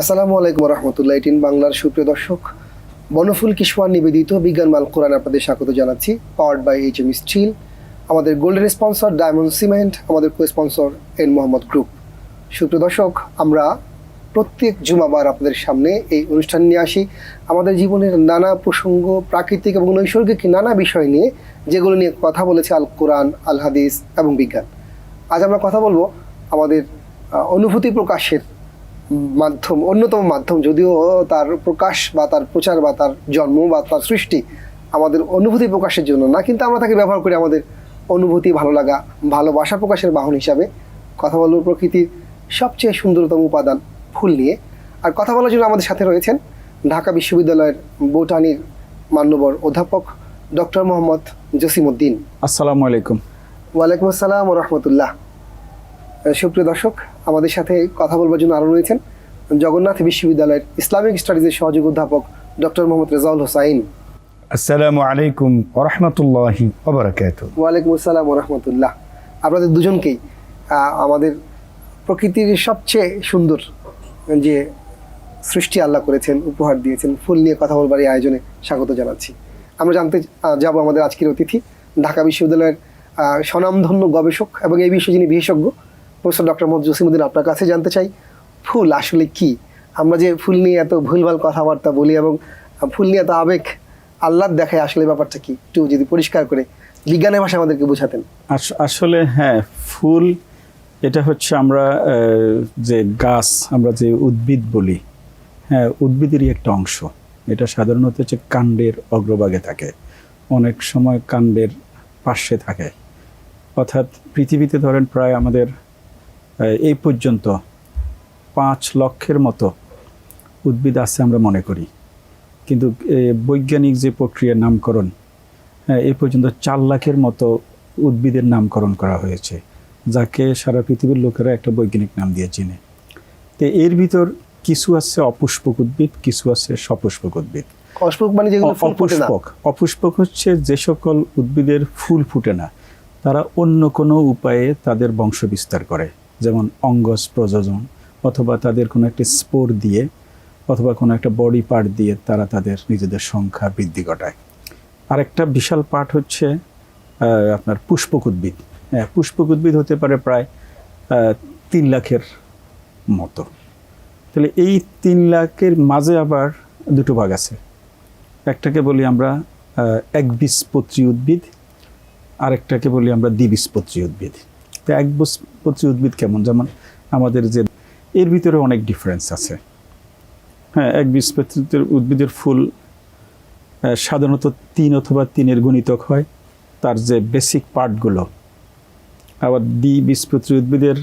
আসসালামু আলাইকুম রহমতুল্লাহ, এটিন বাংলার সুপ্রিয় দর্শক। বনফুল কিশোয়ার নিবেদিত বিজ্ঞান মাল কোরআন আপনাদের স্বাগত জানাচ্ছি powered by H M Steel আমাদের গোল্ডেন স্পন্সর ডায়মন্ড সিমেন্ট আমাদের co sponsor N Mohammad group সুপ্রিয় দর্শক, আমরা প্রত্যেক জুমাবার আপনাদের সামনে এই অনুষ্ঠান নিয়ে আসি। আমাদের জীবনের নানা প্রসঙ্গ, প্রাকৃতিক এবং নৈসর্গিক নানা বিষয় নিয়ে, যেগুলো নিয়ে কথা বলেছে আল কোরআন, আল হাদিস এবং বিজ্ঞান। আজ আমরা কথা বলব আমাদের অনুভূতি প্রকাশের মাধ্যম অন্যতম মাধ্যম যদিও তার প্রকাশ বা তার প্রচার বা তার জন্ম বা তার সৃষ্টি আমাদের অনুভূতি প্রকাশের জন্য না কিন্তু আমরা তাকে ব্যবহার করি আমাদের অনুভূতি ভালো লাগা ভালোবাসা প্রকাশের বাহন হিসাবে। কথা বলব প্রকৃতির সবচেয়ে সুন্দরতম উপাদান ফুল নিয়ে। আর কথা বলার জন্য আমাদের সাথে রয়েছেন ঢাকা বিশ্ববিদ্যালয়ের বোটানির মান্যবর অধ্যাপক ডক্টর মোহাম্মদ জসিমউদ্দিন আসসালামু আলাইকুম। ওয়ালাইকুম আসসালাম রহমতুল্লাহ। সুপ্রিয় দর্শক আমাদের সাথে কথা বলবার জন্য আরও রয়েছেন জগন্নাথ বিশ্ববিদ্যালয়ের ইসলামিক স্টাডিজের সহযোগী অধ্যাপক ডক্টর মোহাম্মদ রেজাউল হোসাইন। আসসালামু আলাইকুম ওরহমতুল্লাহি ওবরাকাত ওয়ালাইকুম আসসালাম রহমতুল্লাহ। আপনাদের দুজনকেই আমাদের প্রকৃতির সবচেয়ে সুন্দর যে সৃষ্টি আল্লাহ করেছেন উপহার দিয়েছেন ফুল নিয়ে কথা বলবার এই আয়োজনে স্বাগত জানাচ্ছি। আমরা জানতে যাব আমাদের আজকের অতিথি ঢাকা বিশ্ববিদ্যালয়ের স্বনামধন্য গবেষক এবং এই বিষয়ে যিনি বিশেষজ্ঞ প্রফেসর ডক্টর মোহাম্মদ জসিমুদ্দিন আপনার কাছে জানতে চাই, ফুল আসলে কি? আমরা যে ফুল নিয়ে এত ভুলভাল কথাবার্তা বলি এবং ফুল নিয়ে এত আবেগ আল্লাহ দেখায় আসলে ব্যাপারটা কি? একটু যদি পরিষ্কার করে বিজ্ঞানের ভাষা আমাদেরকে বোঝাতেন। আস- আসলে হ্যাঁ ফুল এটা হচ্ছে আমরা যে গাছ আমরা যে উদ্ভিদ বলি হ্যাঁ উদ্ভিদেরই একটা অংশ। এটা সাধারণত হচ্ছে কাণ্ডের অগ্রভাগে থাকে। অনেক সময় কাণ্ডের পার্শ্বে থাকে। অর্থাৎ পৃথিবীতে ধরেন প্রায় আমাদের এই পর্যন্ত পাঁচ লক্ষের মতো উদ্ভিদ আছে আমরা মনে করি। কিন্তু বৈজ্ঞানিক যে প্রক্রিয়ার নামকরণ হ্যাঁ এই পর্যন্ত চার লাখের মতো উদ্ভিদের নামকরণ করা হয়েছে যাকে সারা পৃথিবীর লোকেরা একটা বৈজ্ঞানিক নাম দিয়ে চিনে। তো এর ভিতর কিছু আছে অপুষ্পক উদ্ভিদ কিছু আছে সপুষ্পক উদ্ভিদ। অস্পুক মানে যেগুলো অপুষ্পক। অপুষ্পক হচ্ছে যে সকল উদ্ভিদের ফুল ফুটে না তারা অন্য কোনো উপায়ে তাদের বংশ বিস্তার করে। যেমন অঙ্গজ প্রযোজন, অথবা তাদের কোনো একটা স্পোর দিয়ে, অথবা কোনো একটা বডি পার্ট দিয়ে তারা তাদের নিজেদের সংখ্যা বৃদ্ধি ঘটায়। আরেকটা বিশাল পার্ট হচ্ছে আপনার পুষ্পক উদ্ভিদ হ্যাঁ পুষ্পক উদ্ভিদ হতে পারে প্রায় তিন লাখের মতো। তাহলে এই তিন লাখের মাঝে আবার দুটো ভাগ আছে। একটাকে বলি আমরা একবীজপত্রী উদ্ভিদ, আরেকটাকে বলি আমরা দ্বিবীজপত্রী উদ্ভিদ। তো একবীজপত্রী উদ্ভিদ কেমন? যেমন আমাদের যে, এর ভিতরে অনেক ডিফারেন্স আছে। হ্যাঁ এক একবীজপত্রী উদ্ভিদের ফুল সাধারণত তিন অথবা তিনের গুণিতক হয়। তার যে বেসিক পার্টগুলো আবার দ্বি দ্বিবীজপত্রী উদ্ভিদের,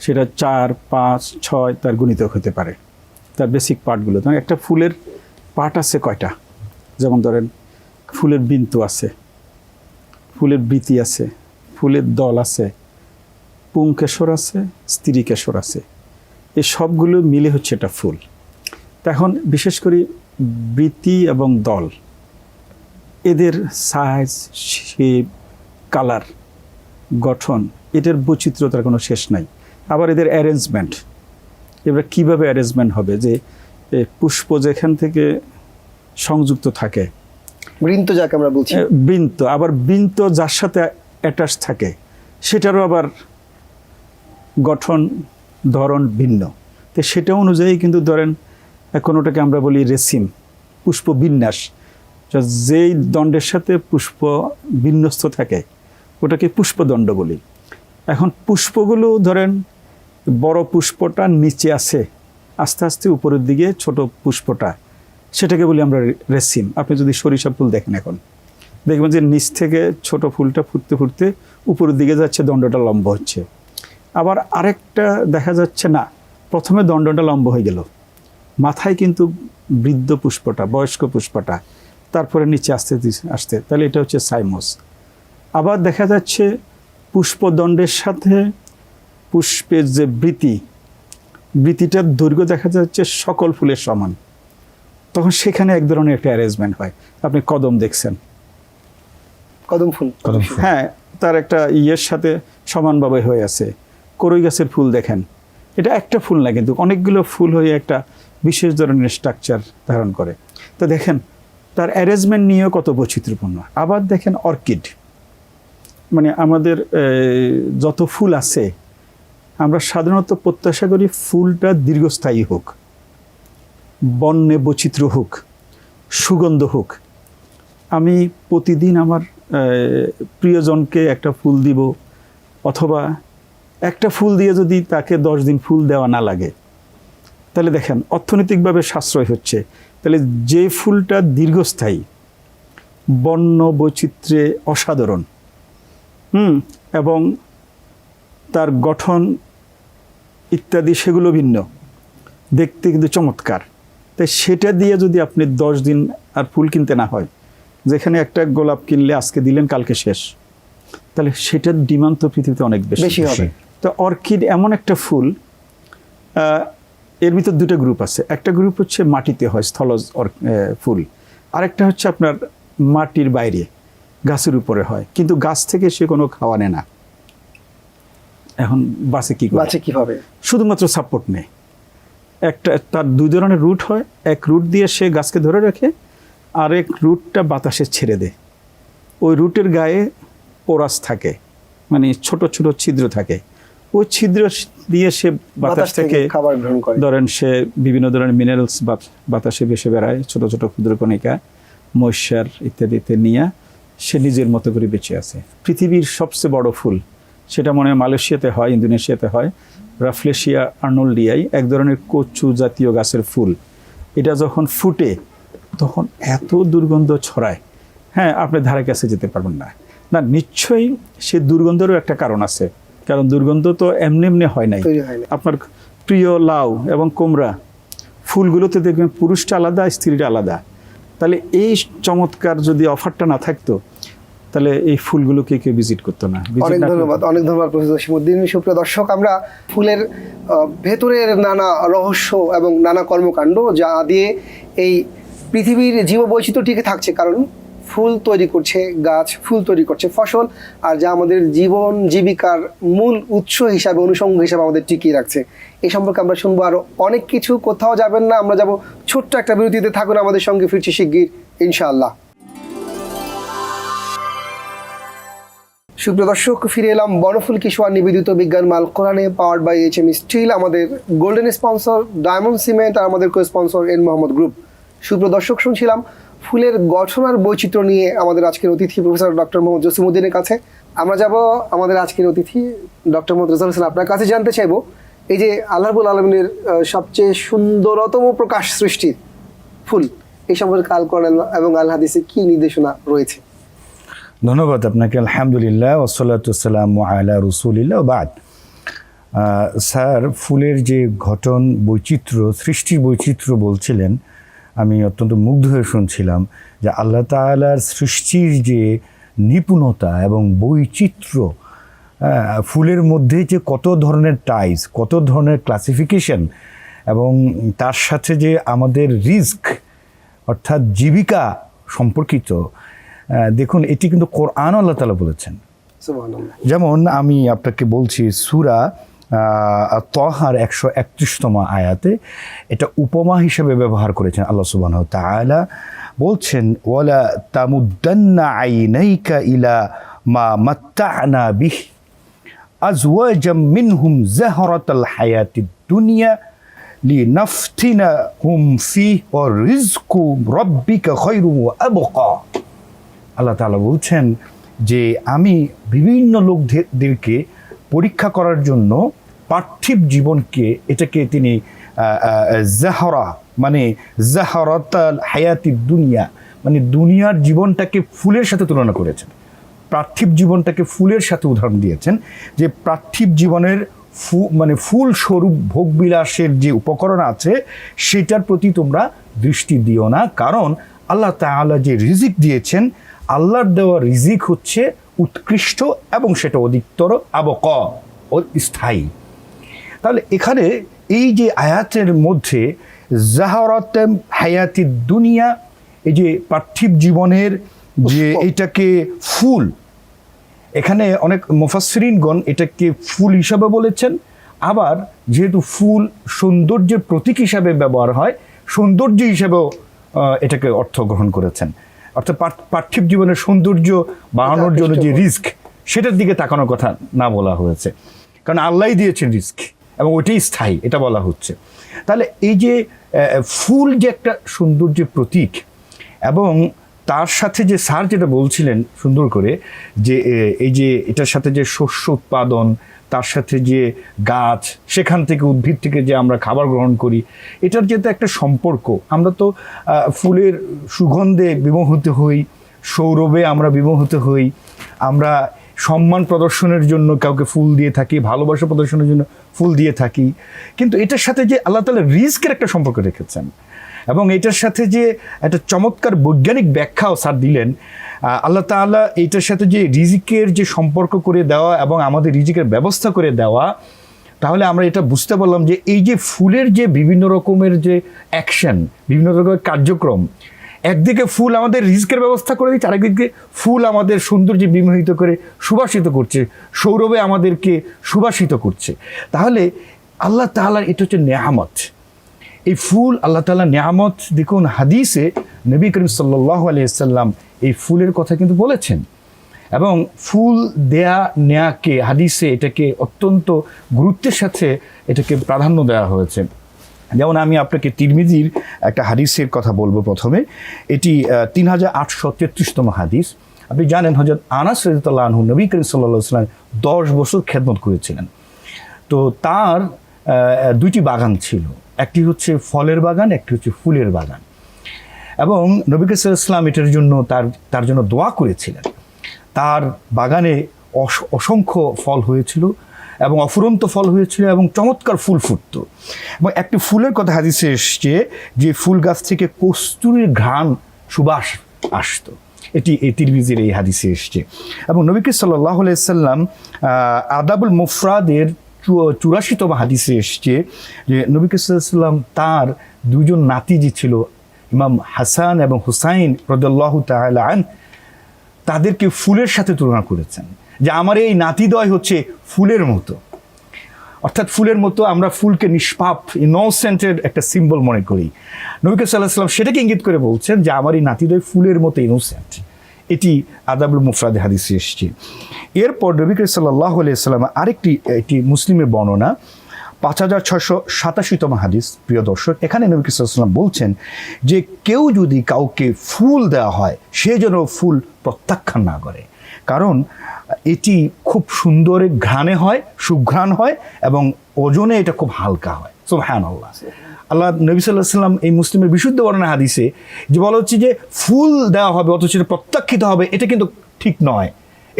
সেটা চার, পাঁচ, ছয়, তার গুণিতক হতে পারে। তার বেসিক পার্টগুলো ধরেন একটা ফুলের পার্ট আছে কয়টা? যেমন ধরেন, ফুলের বিন্তু আছে, ফুলের বৃতি আছে ফুলের দল আছে পুংকেশর আছে স্ত্রীকেশর আছে। এই সবগুলো মিলে হচ্ছে এটা ফুল। এখন বিশেষ করে বৃতি এবং দল এদের সাইজ শেপ কালার গঠন এটার বৈচিত্র্যতার কোনো শেষ নাই। আবার এদের অ্যারেঞ্জমেন্ট এবার কীভাবে অ্যারেঞ্জমেন্ট হবে যে পুষ্প যেখান থেকে সংযুক্ত থাকে বৃন্ত যাকে আমরা বলছি। বৃন্ত আবার বৃন্ত যার সাথে অ্যাটাচ থাকে। সেটারও আবার গঠন ধরন ভিন্ন। তো সেটা অনুযায়ী কিন্তু ধরেন এ, কোনোটাকে আমরা বলি রেসিম পুষ্প বিন্যাস যেই দণ্ডের সাথে পুষ্প বিন্যস্ত থাকে ওটাকে পুষ্পদণ্ড বলি। এখন পুষ্পগুলো ধরেন বড় পুষ্পটা নিচে আছে আস্তে আস্তে উপরের দিকে ছোট পুষ্পটা সেটাকে বলি আমরা রেসিম। আপনি যদি সরিষা ফুল দেখেন এখন। দেখবেন যে নিচ থেকে ছোট ফুলটা ফুটতে ফুটতে উপরের দিকে যাচ্ছে, দণ্ডটা লম্ব হচ্ছে। আবার আরেকটা দেখা যাচ্ছে না, প্রথমে দণ্ডটা লম্ব হয়ে গেল। মাথায় কিন্তু বৃদ্ধ পুষ্পটা, বয়স্ক পুষ্পটা, তারপরে নিচে আসতে আসতে। তাহলে এটা হচ্ছে সাইমোস। আবার দেখা যাচ্ছে পুষ্পদণ্ডের সাথে পুষ্পের যে বৃতি, বৃতিটার দৈর্ঘ্য দেখা যাচ্ছে সকল ফুলের সমান। তখন সেখানে এক ধরনের একটা অ্যারেঞ্জমেন্ট হয়। আপনি কদম দেখছেন। কদম ফুল। হ্যাঁ তার একটা ইয়ের সাথে সমানভাবে হয়ে আছে। করই গাছের ফুল দেখেন। এটা একটা ফুল না কিন্তু অনেকগুলো ফুল হয়ে একটা বিশেষ ধরনের স্ট্রাকচার ধারণ করে। তো দেখেন তার অ্যারেঞ্জমেন্ট নিয়েও কত বৈচিত্র্যপূর্ণ। আবার দেখেন অর্কিড মানে আমাদের যত ফুল আছে আমরা সাধারণত প্রত্যাশা করি ফুলটা দীর্ঘস্থায়ী হোক বর্ণে বৈচিত্র্য হোক সুগন্ধ হোক। আমি প্রতিদিন আমার প্রিয়জনকে একটা ফুল দিব, অথবা একটা ফুল দিয়ে যদি তাকে দশ দিন ফুল দেওয়া না লাগে। তাহলে দেখেন, অর্থনৈতিকভাবে সাশ্রয় হচ্ছে। তাহলে যে ফুলটা দীর্ঘস্থায়ী বর্ণ বৈচিত্র্যে অসাধারণ, হুম, এবং তার গঠন ইত্যাদি সেগুলো ভিন্ন, দেখতে কিন্তু চমৎকার। তাই সেটা দিয়ে যদি আপনি দশ দিন আর ফুল কিনতে না হয় যেখানে একটা গোলাপ কিনলে আজকে দিলেন কালকে শেষ। তাহলে সেটার ডিমান্ড তো পৃথিবীতে অনেক বেশি। বেশি হবে। তো অর্কিড এমন একটা ফুল আহ, এর ভিতর দুটো গ্রুপ আছে। একটা গ্রুপ হচ্ছে মাটিতে হয় স্থলজ ফুল। আরেকটা হচ্ছে আপনার মাটির বাইরে গাছের উপরে হয়। কিন্তু গাছ থেকে সে কোনো খাওয়া নেয় না। এখন বাসে কি করে? বাঁচে কীভাবে? শুধুমাত্র সাপোর্ট নেই একটা তার দুই ধরনের রুট হয়। এক রুট দিয়ে সে গাছকে ধরে রাখে আর এক রুটটা বাতাসে ছেড়ে দেয় ওই রুটের গায়ে পোরাস থাকে মানে ছোট ছোট ছিদ্র থাকে। ওই ছিদ্র দিয়ে সে বাতাস থেকে খাবার গ্রহণ করে। ধরেন সে বিভিন্ন ধরনের মিনারেলস বাতাসে ভেসে বেড়ায় ছোট ছোট ক্ষুদ্র কণিকা মৈশার ইত্যাদিতে নিয়ে সে নিজের মতো করে বেঁচে আছে। পৃথিবীর সবচেয়ে বড় ফুল সেটা মনে হয় মালয়েশিয়াতে হয় ইন্দোনেশিয়াতে হয় রাফলেশিয়া আর্নল্ডিয়াই এক ধরনের কচু জাতীয় গাছের ফুল। এটা যখন ফুটে তখন এত দুর্গন্ধ ছড়ায়। হ্যাঁ আপনি ধারে কাছে যেতে পারবেন না। না নিশ্চয়ই সে দুর্গন্ধেরও একটা কারণ আছে। কারণ দুর্গন্ধ তো এমনি এমনি হয় নাই। আপনার প্রিয় লাউ এবং কোমরা ফুলগুলোতে দেখবেন পুরুষটা আলাদা স্ত্রীটা আলাদা। তাহলে এই চমৎকার যদি অফারটা না থাকতো তাহলে এই ফুলগুলোকে কেউ ভিজিট করতো না? অনেক ধন্যবাদ অনেক ধন্যবাদ প্রফেসর শিমুদ্দিন। সুপ্রিয় দর্শক আমরা ফুলের ভেতরের নানা রহস্য এবং নানা কর্মকাণ্ড যা দিয়ে এই পৃথিবীর জীববৈচিত্র্য টিকে থাকছে, কারণ ফুল তৈরি করছে, গাছ ফুল তৈরি করছে, ফসল, আর যা আমাদের জীবন জীবিকার মূল উৎস হিসাবে, অনুষঙ্গ হিসাবে আমাদের টিকিয়ে রাখছে। এই সম্পর্কে আমরা শুনব আরও অনেক কিছু, কোথাও যাবেন না, আমরা যাব ছোট্ট একটা বিরতিতে, থাকুন আমাদের সঙ্গে ফিরছি শিগগির, ইনশাআল্লাহ। সুপ্রিয় দর্শক, ফিরে এলাম বনফুল কিশোয়ার নিবেদিত বিজ্ঞান মাল কোরআনে power by H M Steel আমাদের গোল্ডেন স্পন্সর ডায়মন্ড সিমেন্ট আর আমাদের co sponsor N Mohammad group সুপ্রিয় দর্শক, শুনছিলাম ফুলের গঠন আর বৈচিত্র্য নিয়ে আমাদের আজকের অতিথি প্রফেসর ডক্টর মোহাম্মদ জসিমুদ্দিনের কাছে। আমরা যাব আমাদের আজকের অতিথি, ডক্টর মোহাম্মদ রেজাউল হোসেন আপনার কাছে জানতে চাইব, এই যে আল্লাহবুল আলমিনের সবচেয়ে সুন্দরতম প্রকাশ সৃষ্টির ফুল, এই সম্পর্কে আল কোরআন এবং আল হাদিসে কি নির্দেশনা রয়েছে? ধন্যবাদ আপনাকে, আলহামদুলিল্লাহ ওসলাতাম আলা রসুলিল্লাহ বাদ। স্যার, ফুলের যে ঘটন বৈচিত্র্য, সৃষ্টির বৈচিত্র্য বলছিলেন আমি অত্যন্ত মুগ্ধ হয়ে শুনছিলাম যে আল্লাহ তালার সৃষ্টির যে নিপুণতা এবং বৈচিত্র্য ফুলের মধ্যে যে কত ধরনের টাইজ কত ধরনের ক্লাসিফিকেশন এবং তার সাথে যে আমাদের রিস্ক অর্থাৎ জীবিকা সম্পর্কিত দেখুন এটি কিন্তু কোরআন আল্লাহ তালা বলেছেন। যেমন আমি আপনাকে বলছি সুরা তহার একশো একত্রিশতম আয়াতে এটা উপমা হিসেবে ব্যবহার করেছেন আল্লাহ সুবাহ তাআলা। বলছেন, ওয়ালা তামুদ্দান্না আইনাইকা ইলা মা মাত্তানা বিহ আজওয়াজাম মিনহুম জাহরাতাল হায়াতিদ দুনিয়া লিনাফতিনাহুম ফিহ ওয়া রিজকু রাব্বিকা ওয়া আবকা। আল্লাহ তাআলা বলছেন যে, আমি বিভিন্ন লোকদেরকে পরীক্ষা করার জন্য পার্থিব জীবনকে এটাকে তিনি জাহরা মানে জাহরাতাল হায়াতি দুনিয়া মানে দুনিয়ার জীবনটাকে ফুলের সাথে তুলনা করেছেন। পার্থিব জীবনটাকে ফুলের সাথে উদাহরণ দিয়েছেন যে পার্থিব জীবনের ফু মানে ফুল স্বরূপ ভোগবিলাসের যে উপকরণ আছে, সেটার প্রতি তোমরা দৃষ্টি দিও না। কারণ আল্লাহ তাআলা যে রিজিক দিয়েছেন, আল্লাহর দেওয়া রিজিক হচ্ছে উৎকৃষ্ট এবং সেটা অধিকতর আবক ও স্থায়ী। তাহলে এখানে এই যে আয়াতের মধ্যে জাহরাতেম হায়াতি দুনিয়া এই যে পার্থিব জীবনের যে এটাকে ফুল এখানে অনেক মুফাসরিনগণ এটাকে ফুল হিসাবে বলেছেন। আবার যেহেতু ফুল সৌন্দর্যের প্রতীক হিসাবে ব্যবহার হয় সৌন্দর্য হিসাবেও এটাকে অর্থ গ্রহণ করেছেন। অর্থাৎ পার- পার্থিব জীবনের সৌন্দর্য বাড়ানোর জন্য যে রিস্ক সেটার দিকে তাকানোর কথা না বলা হয়েছে। কারণ আল্লাহ দিয়েছেন রিস্ক এবং ওইটাই স্থায়ী এটা বলা হচ্ছে। তাহলে এই যে ফুল যে একটা সৌন্দর্যের প্রতীক এবং তার সাথে যে স্যার যেটা বলছিলেন সুন্দর করে, যে এই যে এটার সাথে যে শস্য উৎপাদন, তার সাথে যে গাছ, সেখান থেকে উদ্ভিদ থেকে যে আমরা খাবার গ্রহণ করি, এটার যেহেতু একটা সম্পর্ক, আমরা তো ফুলের সুগন্ধে বিমোহিত হই, সৌরভে আমরা বিমোহিত হই, আমরা সম্মান প্রদর্শনের জন্য কাউকে ফুল দিয়ে থাকি, ভালোবাসা প্রদর্শনের জন্য ফুল দিয়ে থাকি, কিন্তু এটার সাথে যে আল্লাহ তালা রিস্কের একটা সম্পর্ক রেখেছেন। এবং এটার সাথে যে একটা চমৎকার বৈজ্ঞানিক ব্যাখ্যাও স্যার দিলেন আল্লাহ তাআলা এইটার সাথে যে রিজিকের যে সম্পর্ক করে দেওয়া এবং আমাদের রিজিকের ব্যবস্থা করে দেওয়া, তাহলে আমরা এটা বুঝতে পারলাম যে এই যে ফুলের যে বিভিন্ন রকমের যে অ্যাকশন বিভিন্ন রকমের কার্যক্রম, একদিকে ফুল আমাদের রিস্কের ব্যবস্থা করে দিচ্ছে, আরেকদিকে ফুল আমাদের সৌন্দর্যে বিমোহিত করে সুবাসিত করছে, সৌরভে আমাদেরকে সুবাসিত করছে। তাহলে আল্লাহ তাআলার এটা হচ্ছে নেহামত। এই ফুল আল্লাহ তাআলা নিয়ামত দেখুন হাদিসে নবী করিম সাল্লাহ আলিয়াল্লাম এই ফুলের কথা কিন্তু বলেছেন। এবং ফুল দেয়া নেয়াকে হাদিসে এটাকে অত্যন্ত গুরুত্বের সাথে এটাকে প্রাধান্য দেওয়া হয়েছে। যেমন আমি আপনাকে তিরমিজির একটা হাদিসের কথা বলব প্রথমে। এটি তিন হাজার আটশো তেত্রিশতম হাদিস। আপনি জানেন হজরত আনাস রাদিয়াল্লাহু আনহু নবী করিম সাল্লাহ সাল্লাম দশ বছর খেদমত করেছিলেন। তো তার দুইটি বাগান ছিল। একটি হচ্ছে ফলের বাগান, একটি হচ্ছে ফুলের বাগান। এবং নবী ইসলাম এটার জন্য তার তার জন্য দোয়া করেছিলেন। তার বাগানে অস- অসংখ্য ফল হয়েছিল এবং অফুরন্ত ফল হয়েছিল এবং চমৎকার ফুল ফুটত। এবং একটি ফুলের কথা হাদিসে এসছে যে ফুল গাছ থেকে কস্তুরীর ঘ্রাণ সুবাস আসতো। এটি এই তিরমিজির এই হাদিসে এসছে। এবং নবীকে সাল্লাহ সাল্লাম আদাবুল মুফরাদের চুরাশিতম হাদিসে এসছে যে নবী সাল্লাম তার দুজন নাতি যে ছিল, ইমাম হাসান এবং হুসাইন রদুল্লাহ তাআলা আন তাদেরকে ফুলের সাথে তুলনা করেছেন যে আমার এই নাতিদয় হচ্ছে ফুলের মতো। অর্থাৎ ফুলের মতো আমরা ফুলকে নিষ্পাপ ইনোসেন্টের একটা সিম্বল মনে করি। নবীকে সাল্লাহ সাল্লাম সেটাকে ইঙ্গিত করে বলছেন যে আমার এই নাতিদয় ফুলের মতো ইনোসেন্ট এটি আদাবুল মুফরাদে হাদিসে এসছে। এরপর নবীকে সাল্লাহ সাল্লাম আরেকটি, এটি মুসলিমের বর্ণনা, পাঁচ হাজার ছশো সাতাশিতম হাদিস, প্রিয় দর্শক, এখানে নবী সাল্লাম বলছেন যে কেউ যদি কাউকে ফুল দেওয়া হয়, সে যেন ফুল প্রত্যাখ্যান না করে। কারণ এটি খুব সুন্দর ঘ্রাণে হয়, সুঘ্রাণ হয় এবং ওজনে এটা খুব হালকা হয়। সো হ্যান আল্লাহ আল্লাহ নবী সাল্লাহ সাল্লাম এই মুসলিমের বিশুদ্ধ বর্ণনা হাদিসে যে বলা হচ্ছে যে ফুল দেওয়া হবে, অথচ এটা প্রত্যাখ্যিত হবে, এটা কিন্তু ঠিক নয়।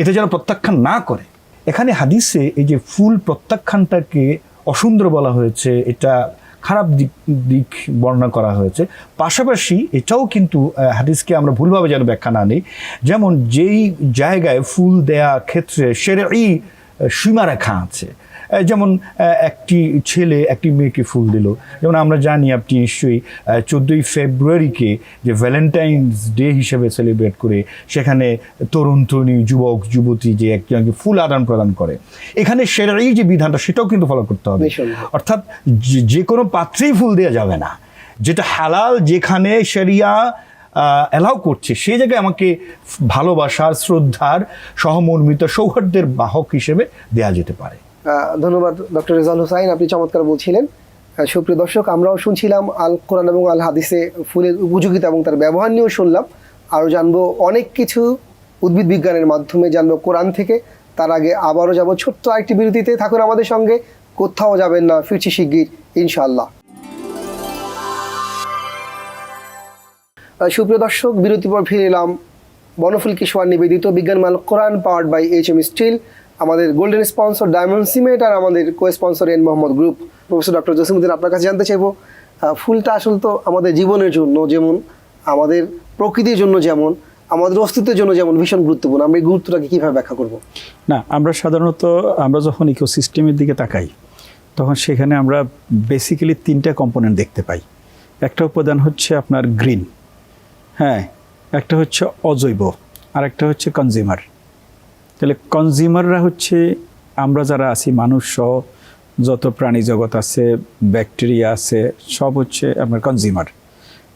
এটা যেন প্রত্যাখ্যান না করে। এখানে হাদিসে এই যে ফুল প্রত্যাখ্যানটাকে অসুন্দর বলা হয়েছে, এটা খারাপ দিক দিক বর্ণনা করা হয়েছে। পাশাপাশি এটাও কিন্তু হাদিসকে আমরা ভুলভাবে যেন ব্যাখ্যা না নিই, যেমন যেই জায়গায় ফুল দেয়া ক্ষেত্রে সেরাই সীমারেখা আছে। যেমন একটি ছেলে একটি মেয়েকে ফুল দিল। যেমন আমরা জানি আপনি নিশ্চয়ই চোদ্দোই ফেব্রুয়ারিকে যে ভ্যালেন্টাইন্স ডে হিসেবে সেলিব্রেট করে সেখানে তরুণ তরুণী যুবক যুবতী যে একজনকে ফুল আদান প্রদান করে। এখানে সেরাই যে বিধানটা সেটাও কিন্তু ফলো করতে হবে। অর্থাৎ যে- কোনো পাত্রেই ফুল দেওয়া যাবে না। যেটা হালাল যেখানে সেরিয়া অ্যালাউ করছে সেই জায়গায় আমাকে ভালোবাসার শ্রদ্ধার সহমর্মিত সৌহার্দ্যের বাহক হিসেবে দেয়া যেতে পারে। ধন্যবাদ ডক্টর রেজাল হুসাইন। আপনি চমৎকার বলছিলেন। সুপ্রিয় দর্শক আমরাও শুনছিলাম আল কোরআন এবং আল হাদিসে ফুলের উপযোগিতা এবং তার ব্যবহার নিয়েও শুনলাম। আরও জানব অনেক কিছু উদ্ভিদ বিজ্ঞানের মাধ্যমে জানব কোরআন থেকে। তার আগে আবারও যাব ছোট্ট আরেকটি বিরতিতে। থাকুন আমাদের সঙ্গে। কোথাও যাবেন না ফিরছি শিগগির ইনশাআল্লাহ। আহ, সুপ্রিয় দর্শক বিরতি পর ফিরে এলাম বনফুল কিশোয়ার নিবেদিত বিজ্ঞান মাল Quran powered by H M Steel. আমাদের গোল্ডেন স্পন্সর ডায়মন্ড সিমেন্ট আর আমাদের co sponsor N Mohammad group professor doctor Jasimuddin আপনার কাছে জানতে চাইব ফুলটা আসলে তো আমাদের জীবনের জন্য যেমন, আমাদের প্রকৃতির জন্য যেমন, আমাদের অস্তিত্বের জন্য যেমন ভীষণ গুরুত্বপূর্ণ। আমরা এই গুরুত্বটাকে কীভাবে ব্যাখ্যা করব? না, আমরা সাধারণত, আমরা যখন ইকোসিস্টেমের দিকে তাকাই, তখন সেখানে আমরা বেসিক্যালি তিনটা কম্পোনেন্ট দেখতে পাই। একটা উপাদান হচ্ছে আপনার গ্রিন হ্যাঁ একটা হচ্ছে অজৈব আর একটা হচ্ছে কনজিউমার তাহলে কনজিউমাররা হচ্ছে আমরা যারা আছি, মানুষ সহ যত প্রাণী জগৎ আছে ব্যাকটেরিয়া আছে, সব হচ্ছে আপনার কনজিউমার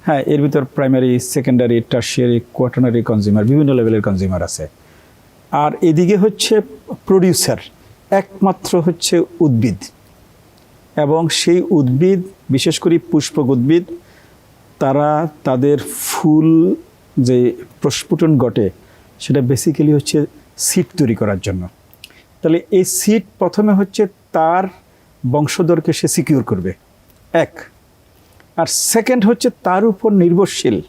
হ্যাঁ এর ভিতর primary secondary tertiary quaternary consumer বিভিন্ন লেভেলের কনজিউমার আছে। আর এদিকে হচ্ছে প্রডিউসার একমাত্র হচ্ছে উদ্ভিদ। এবং সেই উদ্ভিদ, বিশেষ করে পুষ্পক উদ্ভিদ, তারা তাদের ফুল যে প্রস্ফুটন ঘটে, সেটা বেসিক্যালি হচ্ছে সিড তৈরি করার জন্য। তাহলে এই সিট প্রথমে হচ্ছে তার বংশধরকে সে সিকিউর করবে। এক। আর সেকেন্ড হচ্ছে তার উপর নির্ভরশীল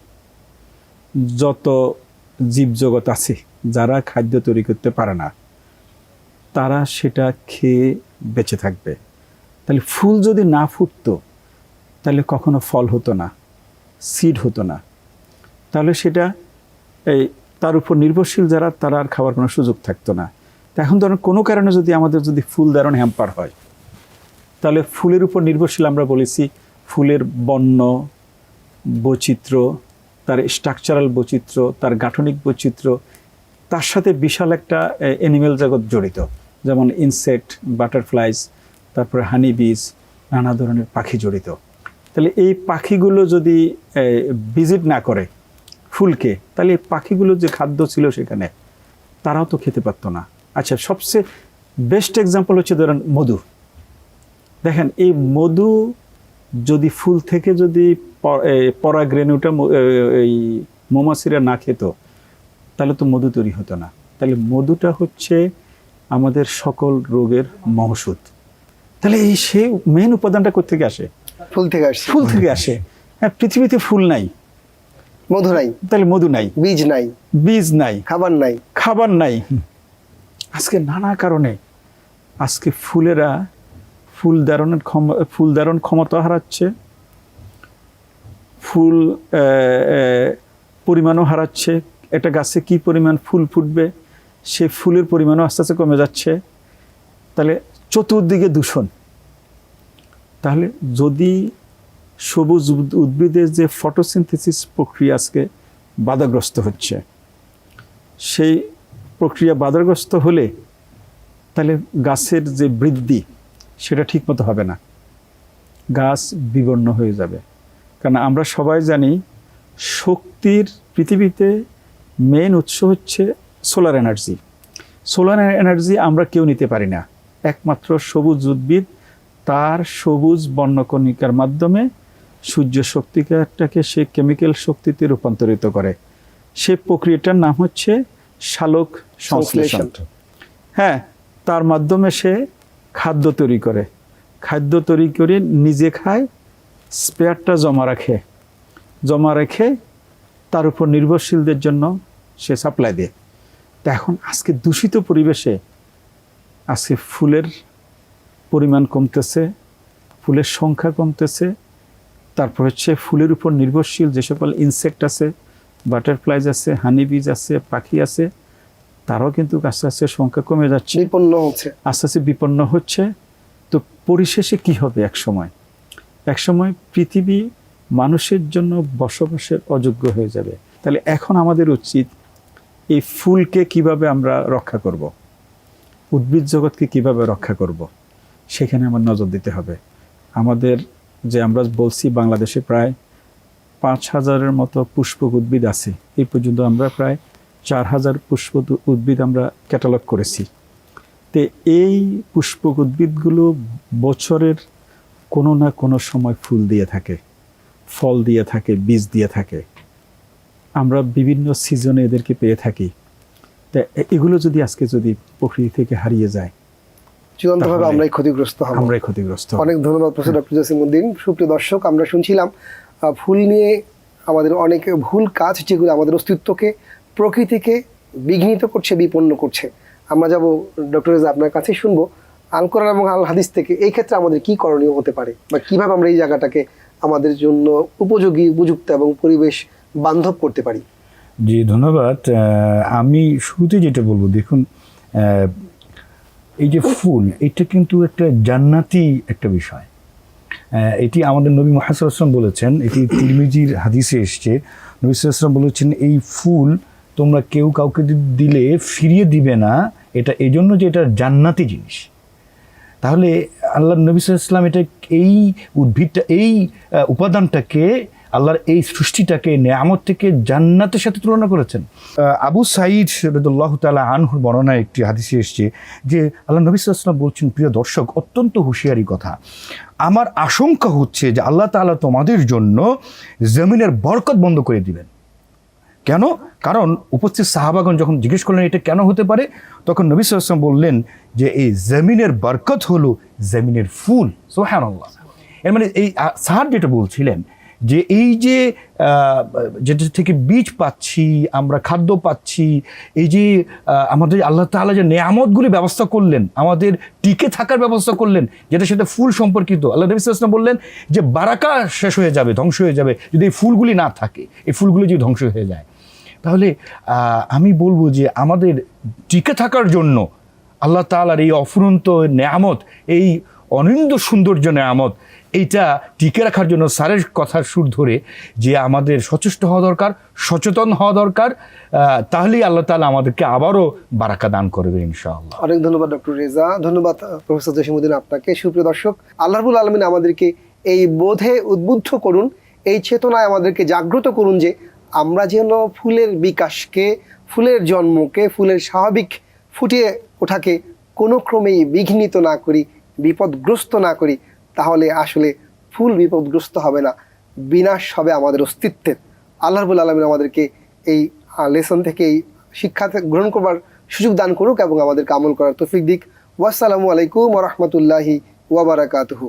যত জীবজগৎ আছে, যারা খাদ্য তৈরি করতে পারে না, তারা সেটা খেয়ে বেঁচে থাকবে। তাহলে ফুল যদি না ফুটতো, তাহলে কখনো ফল হতো না সিড হতো না। তাহলে সেটা এই তার উপর নির্ভরশীল যারা, তারা আর খাওয়ার কোনো সুযোগ থাকতো না। এখন ধরুন কোনো কারণে যদি আমাদের যদি ফুল ধারণ হ্যাম্পার হয়, তাহলে ফুলের উপর নির্ভরশীল আমরা বলেছি ফুলের বন্য বৈচিত্র্য, তার স্ট্রাকচারাল বৈচিত্র্য, তার গাঠনিক বৈচিত্র্য, তার সাথে বিশাল একটা অ্যানিমেল জগৎ জড়িত। যেমন ইনসেক্ট বাটারফ্লাইজ তারপরে হানি বীজ নানা ধরনের পাখি জড়িত। তাহলে এই পাখিগুলো যদি ভিজিট না করে ফুলকে তাহলে পাখিগুলোর যে খাদ্য ছিল সেখানে তারাও তো খেতে পারতো না। আচ্ছা সবচেয়ে বেস্ট এক্সাম্পল হচ্ছে ধরেন মধু। দেখেন এই মধু যদি ফুল থেকে যদি পরাগ্রেনুটা এই মৌমাছিরা না খেত তাহলে তো মধু তৈরি হতো না। তাহলে মধুটা হচ্ছে আমাদের সকল রোগের মহষুদ তাহলে এই সেই মেন উপাদানটা কোথেকে আসে? ফুল থেকে আসে। ফুল থেকে আসে। হ্যাঁ পৃথিবীতে ফুল নাই। মধু নাই। তাহলে মধু নাই। বীজ নাই। বীজ নাই। খাবার নাই। খাবার নাই। আজকে নানা কারণে আজকে ফুলেরা ফুল ধারণের ক্ষম ফুল ধারণ ক্ষমতা হারাচ্ছে ফুল পরিমাণও হারাচ্ছে। একটা গাছে কি পরিমাণ ফুল ফুটবে সে ফুলের পরিমাণও আস্তে আস্তে কমে যাচ্ছে। তাহলে চতুর্দিকে দূষণ। তাহলে যদি সবুজ উদ্ভিদের যে ফটোসিনথেসিস প্রক্রিয়া আজকে বাধাগ্রস্ত হচ্ছে। সেই প্রক্রিয়া বাধাগ্রস্ত হলে তাহলে গাছের যে বৃদ্ধি, সেটা ঠিকমতো হবে না। গাছ বিবর্ণ হয়ে যাবে। কারণ আমরা সবাই জানি, শক্তির পৃথিবীতে মেন উৎস হচ্ছে সোলার এনার্জি সোলার এনার্জি আমরা কেউ নিতে পারি না। একমাত্র সবুজ উদ্ভিদ তার সবুজ বর্ণকণিকার মাধ্যমে সূর্য শক্তিটাকে সে কেমিক্যাল শক্তিতে রূপান্তরিত করে। সে প্রক্রিয়াটার নাম হচ্ছে শালক সংশ্লেষণ। হ্যাঁ তার মাধ্যমে সে খাদ্য তৈরি করে। খাদ্য তৈরি করে নিজে খায় স্পেয়ারটা জমা রাখে। জমা রেখে তার উপর নির্ভরশীলদের জন্য সে সাপ্লাই দেয়। তা এখন আজকে দূষিত পরিবেশে আজকে ফুলের পরিমাণ কমতেছে ফুলের সংখ্যা কমতেছে তারপর হচ্ছে ফুলের উপর নির্ভরশীল যে সকল ইনসেক্ট আছে বাটারফ্লাইজ আছে হানি বিজ আছে পাখি আছে তারাও কিন্তু আস্তে আস্তে সংখ্যা কমে যাচ্ছে। বিপন্ন হচ্ছে। আস্তে আস্তে বিপন্ন হচ্ছে। তো পরিশেষে কি হবে এক সময় এক সময় পৃথিবী মানুষের জন্য বসবাসের অযোগ্য হয়ে যাবে। তাহলে এখন আমাদের উচিত এই ফুলকে কীভাবে আমরা রক্ষা করব। উদ্ভিদ জগৎকে কীভাবে রক্ষা করব। সেখানে আমার নজর দিতে হবে। আমাদের যে আমরা বলছি বাংলাদেশে প্রায় পাঁচ হাজারের মতো পুষ্পক উদ্ভিদ আছে। এই পর্যন্ত আমরা প্রায় চার হাজার পুষ্প উদ্ভিদ আমরা ক্যাটালগ করেছি। তে এই পুষ্পক উদ্ভিদগুলো বছরের কোনো না কোনো সময় ফুল দিয়ে থাকে, ফল দিয়ে থাকে, বীজ দিয়ে থাকে। আমরা বিভিন্ন সিজনে এদেরকে পেয়ে থাকি। তা এগুলো যদি আজকে যদি প্রকৃতি থেকে হারিয়ে যায় চূড়ান্তভাবে আমরাই ক্ষতিগ্রস্ত হব। আমরাই ক্ষতিগ্রস্ত অনেক ধন্যবাদ প্রফেসর ডক্টর জসিমুদ্দিন সুপ্রিয় দর্শক আমরা শুনছিলাম ফুল নিয়ে আমাদের অনেক ভুল কাজ যেগুলো আমাদের অস্তিত্বকে প্রকৃতিকে বিঘ্নিত করছে বিপন্ন করছে। আমরা যাব ডক্টর রেজা আপনার কাছেই শুনব। আল কোরআন এবং আল হাদিস থেকে এই ক্ষেত্রে আমাদের কি করণীয় হতে পারে? বা কীভাবে আমরা এই জায়গাটাকে আমাদের জন্য উপযোগী উপযুক্ত এবং পরিবেশ বান্ধব করতে পারি? জি ধন্যবাদ। আমি শুরুতে যেটা বলব দেখুন এই যে ফুল, এটা কিন্তু একটা জান্নাতি একটা বিষয়। এটি আমাদের নবী মহাসাম বলেছেন, এটি তিরমিজির হাদিসে এসছে। নবী সাল্লাম বলেছেন, এই ফুল তোমরা কেউ কাউকে দিলে ফিরিয়ে দিবে না, এটা এই জন্য যে এটা জান্নাতি জিনিস। তাহলে আল্লাহ নবী সাল্লাম এটা এই উদ্ভিদটা, এই উপাদানটাকে আল্লাহর এই সৃষ্টিটাকে নেয়ামত থেকে জান্নাতের সাথে তুলনা করেছেন। আবু সাইদ রদুল্লাহ তালা আনহুর বর্ণনায় একটি হাদিসে এসছে যে আল্লাহ নবী সাল্লাম বলছেন, প্রিয় দর্শক, অত্যন্ত হুঁশিয়ারি কথা। আমার আশঙ্কা হচ্ছে যে আল্লাহ তাআলা তোমাদের জন্য জমিনের বরকত বন্ধ করে দিবেন। কেন? কারণ উপস্থিত সাহাবাগণ যখন জিজ্ঞেস করলেন, এটা কেন হতে পারে? তখন নবী সাল্লাম বললেন যে, এই জমিনের বরকত হলো জমিনের ফুল। সোহান এর মানে এই সাহার যেটা বলছিলেন যে এই যে যেটা থেকে বীজ পাচ্ছি, আমরা খাদ্য পাচ্ছি, এই যে আমাদের আল্লাহ তাআলা যে নেয়ামতগুলি ব্যবস্থা করলেন, আমাদের টিকে থাকার ব্যবস্থা করলেন যেটা সেটা ফুল সম্পর্কিত, আল্লাহ নবী সাল্লাম বললেন যে বারাকা শেষ হয়ে যাবে, ধ্বংস হয়ে যাবে, যদি এই ফুলগুলি না থাকে, এই ফুলগুলি যদি ধ্বংস হয়ে যায়। তাহলে আমি বলব যে আমাদের টিকে থাকার জন্য আল্লাহ তাআলার এই অফুরন্ত নেয়ামত, এই অনিন্দ সৌন্দর্য নেয়ামত, এইটা টিকে রাখার জন্য স্যারের কথার সুর ধরে যে আমাদের সচেষ্ট হওয়া দরকার, সচেতন হওয়া দরকার তাহলেই আল্লাহ তাআলা আমাদেরকে আবারও বারাকা দান করবে ইনশাআল্লাহ। অনেক ধন্যবাদ, ডক্টর রেজা। ধন্যবাদ প্রফেসর জসিমুদ্দিন আপনাকে। সুপ্রিয় দর্শক আল্লাহবুল আলমিন আমাদেরকে এই বোধে উদ্বুদ্ধ করুন, এই চেতনায় আমাদেরকে জাগ্রত করুন যে আমরা যেন ফুলের বিকাশকে, ফুলের জন্মকে, ফুলের স্বাভাবিক ফুটিয়ে ওঠাকে কোনো ক্রমেই বিঘ্নিত না করি। বিপদগ্রস্ত না করি, তাহলে আসলে ফুল বিপদগ্রস্ত হবে না। বিনাশ হবে আমাদের অস্তিত্বের। আল্লাহবুল আলমিন আমাদেরকে এই লেসন থেকে এই শিক্ষা গ্রহণ করবার সুযোগ দান করুক এবং আমাদেরকে আমল করার তৌফিক দিক। ওয়াসালামু আলাইকুম রহমতুল্লাহি ওয়াবারাকাতুহু